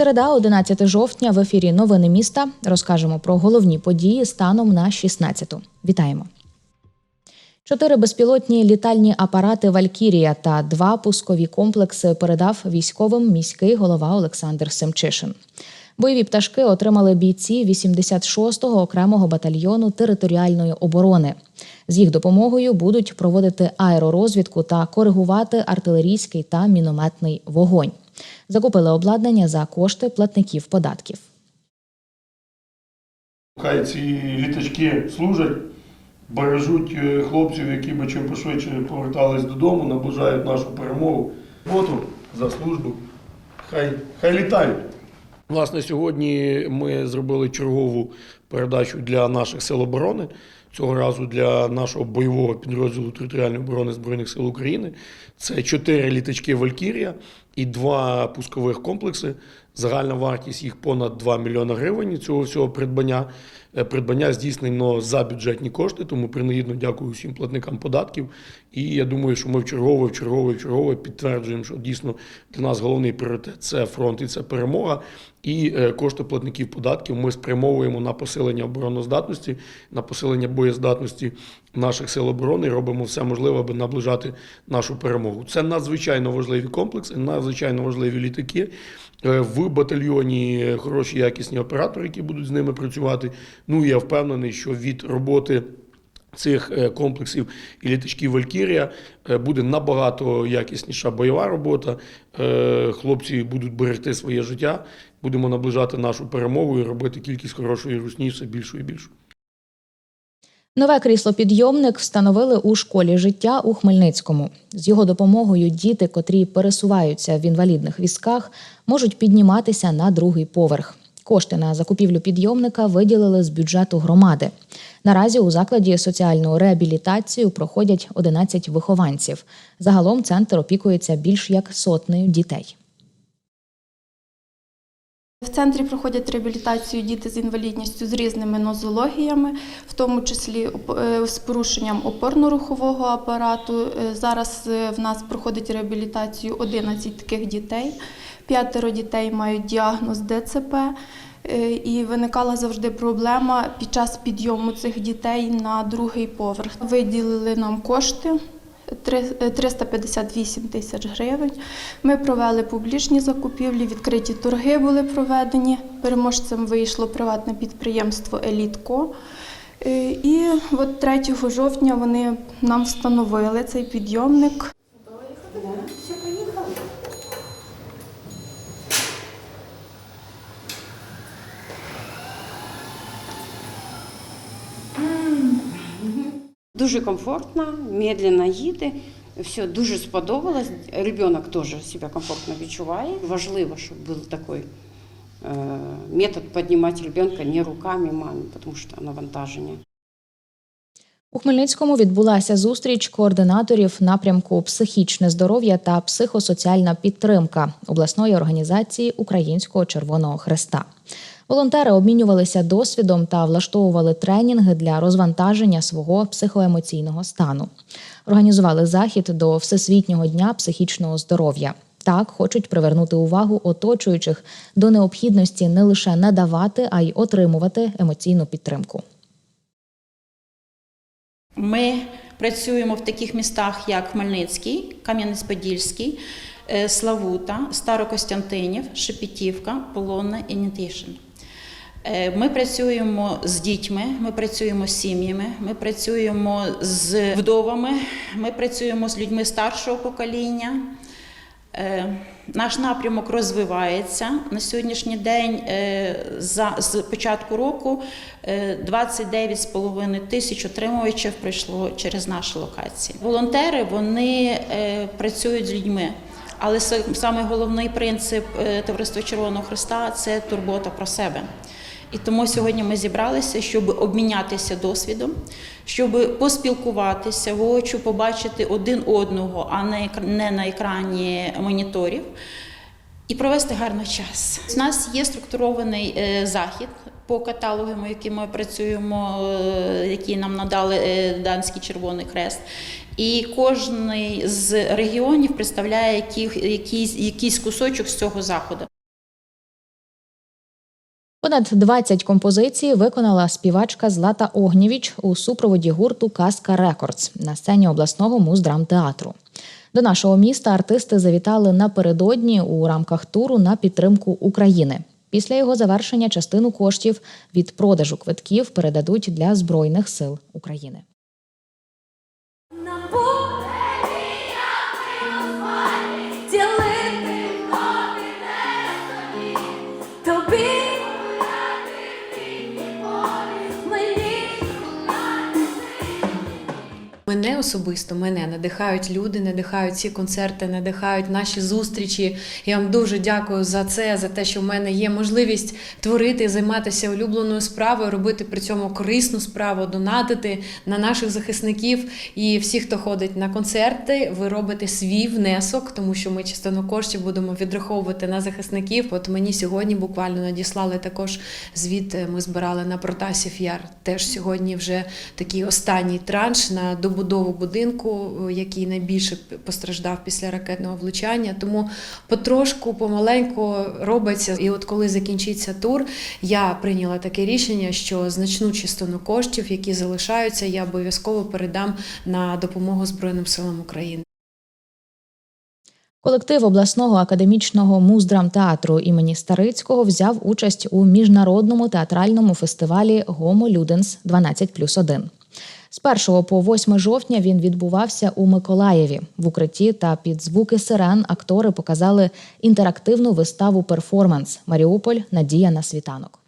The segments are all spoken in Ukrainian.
Середа, 11 жовтня, в ефірі Новини міста. Розкажемо про головні події станом на 16-ту. Вітаємо. Чотири безпілотні літальні апарати Валькірія та два пускові комплекси передав військовим міський голова Олександр Семчишин. Бойові пташки отримали бійці 86-го окремого батальйону територіальної оборони. З їх допомогою будуть проводити аеророзвідку та коригувати артилерійський та мінометний вогонь. Закупили обладнання за кошти платників податків. Хай ці літачки служать, бережуть е, хлопців, які би чим пошвидше повертались додому, наближають нашу перемогу. Роботу за службу. Хай, хай літають. Власне, сьогодні ми зробили чергову передачу для наших сил оборони. Цього разу для нашого бойового підрозділу територіальної оборони Збройних сил України. Це чотири літачки Валькірія і два пускових комплекси. Загальна вартість їх понад 2 мільйони гривень. Цього всього придбання. Е, Придбання здійснено за бюджетні кошти, тому принагідно дякую всім платникам податків. І я думаю, що ми в чергове, в чергове, в чергове підтверджуємо, що дійсно для нас головний пріоритет це фронт і це перемога. І е, кошти платників податків ми спрямовуємо на посилення обороноздатності, на посилення боєздатності наших сил оборони. і Робимо все можливе, аби наближати нашу перемогу. Це надзвичайно важливі комплекси, надзвичайно важливі літаки. Е, В батальйоні хороші якісні оператори, які будуть з ними працювати. Ну я впевнений, що від роботи. Цих е, комплексів і літачків Валькірія буде набагато якісніша бойова робота. Хлопці будуть берегти своє життя. Будемо наближати нашу перемогу і робити кількість хорошої русні все більшу і більшу. Нове крісло-підйомник встановили у школі життя у Хмельницькому. З його допомогою діти, котрі пересуваються в інвалідних візках, можуть підніматися на другий поверх. Кошти на закупівлю підйомника виділили з бюджету громади. Наразі у закладі соціальну реабілітацію проходять 11 вихованців. Загалом центр опікується більш як сотнею дітей. В центрі проходять реабілітацію діти з інвалідністю з різними нозологіями, в тому числі е, з порушенням опорно-рухового апарату. Е, Зараз е, в нас проходить реабілітацію 11 таких дітей. П'ятеро дітей мають діагноз ДЦП. І виникала завжди проблема під час підйому цих дітей на другий поверх. Виділили нам кошти. Три- е, 358 тисяч гривень. Ми провели публічні закупівлі, відкриті торги були проведені. Переможцем вийшло приватне підприємство Елітко. Е, І от 3 жовтня вони нам встановили цей підйомник. Дуже комфортно, медленно їде. Все дуже сподобалось. Ребенок теж себе комфортно відчуває. Важливо, щоб був такий е, метод піднімати ребенка не руками мами, тому що навантаження. У Хмельницькому відбулася зустріч координаторів напрямку психічне здоров'я та психосоціальна підтримка обласної організації Українського Червоного Хреста. Волонтери обмінювалися досвідом та влаштовували тренінги для розвантаження свого психоемоційного стану. Організували захід до Всесвітнього дня психічного здоров'я. Так хочуть привернути увагу оточуючих до необхідності не лише надавати, а й отримувати емоційну підтримку. Ми працюємо в таких містах, як Хмельницький, Кам'янець-Подільський, е, Славута, Старокостянтинів, Шепетівка, Полонна і Нітишин. Е, Ми працюємо з дітьми, ми працюємо з сім'ями, ми працюємо з вдовами, ми працюємо з людьми старшого покоління. Е, Наш напрямок розвивається на сьогоднішній день. е, За з початку року е, 29,5 тисяч отримувачів прийшло через наші локації. Волонтери вони працюють з людьми. Але саме головний принцип Товариства Червоного Христа це турбота про себе. І тому сьогодні ми зібралися, щоб обмінятися досвідом, щоб поспілкуватися воочу, побачити один одного, а не на екрані моніторів. і провести гарний час. У нас є структурований е, захід по каталогам, які ми працюємо, е, які нам надали е, Данський Червоний Хрест. І кожен з регіонів представляє якийсь, якийсь кусочок з цього заходу. Понад 20 композицій виконала співачка Злата Огнєвіч у супроводі гурту Казка Рекордс на сцені обласного муздрамтеатру. До нашого міста артисти завітали напередодні у рамках туру на підтримку України. Після його завершення частину коштів від продажу квитків передадуть для Збройних сил України. Мене особисто мене надихають люди, надихають ці концерти, надихають наші зустрічі. Я вам дуже дякую за це, за те, що в мене є можливість творити, займатися улюбленою справою, робити при цьому корисну справу, донатити на наших захисників. І всі, хто ходить на концерти, ви робите свій внесок, тому що ми частину коштів будемо відраховувати на захисників. От мені сьогодні буквально надіслали також звіт. е, Ми збирали на Протасів Яр. Теж сьогодні вже такий останній транш на добудову будинку, е, який найбільше постраждав після ракетного влучання. Тому потрошку, помаленьку робиться. І от коли закінчиться тур, я прийняла таке рішення, що значну частину коштів, які залишаються, я обов'язково передам на допомогу Збройним силам України. Колектив обласного академічного муздрамтеатру імені Старицького взяв участь у міжнародному театральному фестивалі Гомо Люденс 12 плюс 1. З 1 по 8 жовтня він відбувався у Миколаєві. В укритті та під звуки сирен актори показали інтерактивну виставу перформанс Маріуполь Надія на світанок.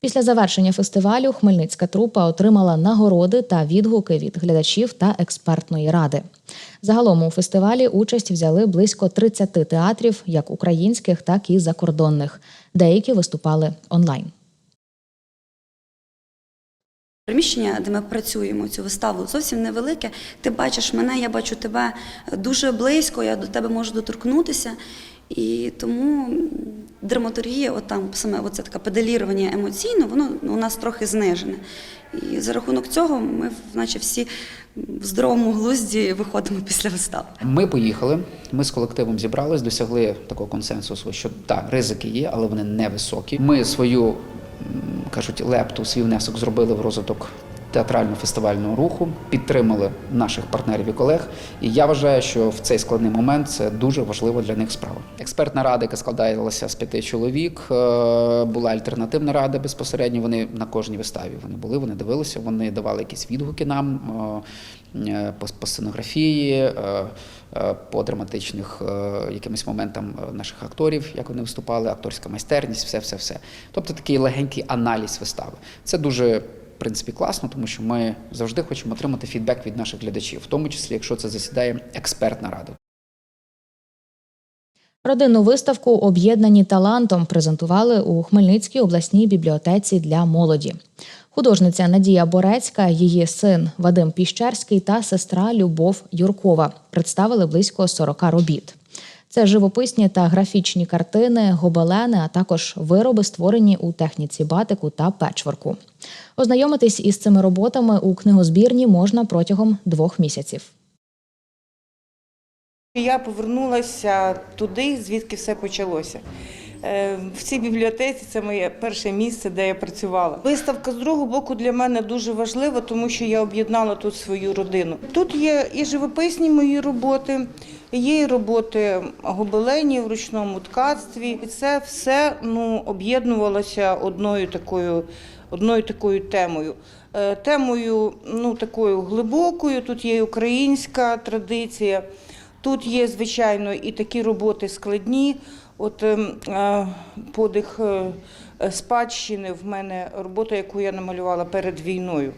Після завершення фестивалю Хмельницька трупа отримала нагороди та відгуки від глядачів та експертної ради. Загалом у фестивалі участь взяли близько 30 театрів, як українських, так і закордонних. Деякі виступали онлайн. Приміщення, де ми працюємо, цю виставу зовсім невелике. Ти бачиш мене, я бачу тебе дуже близько, я до тебе можу доторкнутися. І тому драматургія, от там саме оце таке педалірування емоційно, воно у нас трохи знижене. І за рахунок цього ми, наче всі в здоровому глузді виходимо після вистави. Ми поїхали. Ми з колективом зібрались, досягли такого консенсусу, що так, ризики є, але вони невисокі. Ми свою кажуть лепту, свій внесок зробили в розвиток театрально-фестивального руху, підтримали наших партнерів і колег. І я вважаю, що в цей складний момент це дуже важлива для них справа. Експертна рада, яка складалася з п'яти чоловік, е, була альтернативна рада безпосередньо. Вони на кожній виставі вони були, вони дивилися, вони давали якісь відгуки нам е, е, по, сценографії, по драматичних якимось моментам наших акторів, як вони виступали, акторська майстерність, все, все, все. Тобто такий легенький аналіз вистави. Це дуже. Принципі, класно, тому що ми завжди хочемо отримати фідбек від наших глядачів, в тому числі, якщо це засідає експертна рада. Родинну виставку Об'єднані талантом презентували у Хмельницькій обласній бібліотеці для молоді. Художниця Надія Борецька, її син Вадим Піщерський та сестра Любов Юркова представили близько 40 робіт. Це живописні та графічні картини, гобелени, а також вироби, створені у техніці батику та печворку. Ознайомитись із цими роботами у книгозбірні можна протягом двох місяців. Я повернулася туди, звідки все почалося. Е, В цій бібліотеці це моє перше місце, де я працювала. Виставка з другого боку для мене дуже важлива, тому що я об'єднала тут свою родину. Тут є і живописні мої роботи, є і роботи гобеленів в ручному ткацтві. І це все ну, об'єднувалося одною такою, одною такою темою. Е, Темою ну, такою глибокою, тут є українська традиція. Тут є, звичайно, і такі роботи складні. От ем, е, подих е, спадщини в мене робота, яку я намалювала перед війною.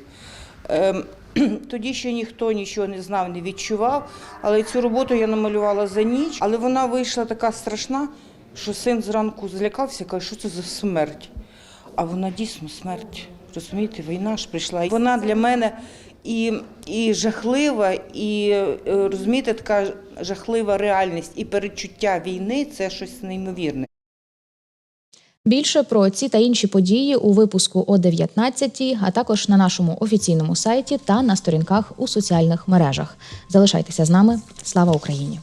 Ем, Тоді ще ніхто нічого не знав, не відчував, але цю роботу я намалювала за ніч, але вона вийшла така страшна, що син зранку злякався, каже, що це за смерть. А вона дійсно смерть. Розумієте, війна ж прийшла. Вона для мене і, і жахлива, і е, розумієте, така жахлива реальність і перечуття війни це щось неймовірне. Більше про ці та інші події у випуску о 19 а також на нашому офіційному сайті та на сторінках у соціальних мережах. Залишайтеся з нами. Слава Україні!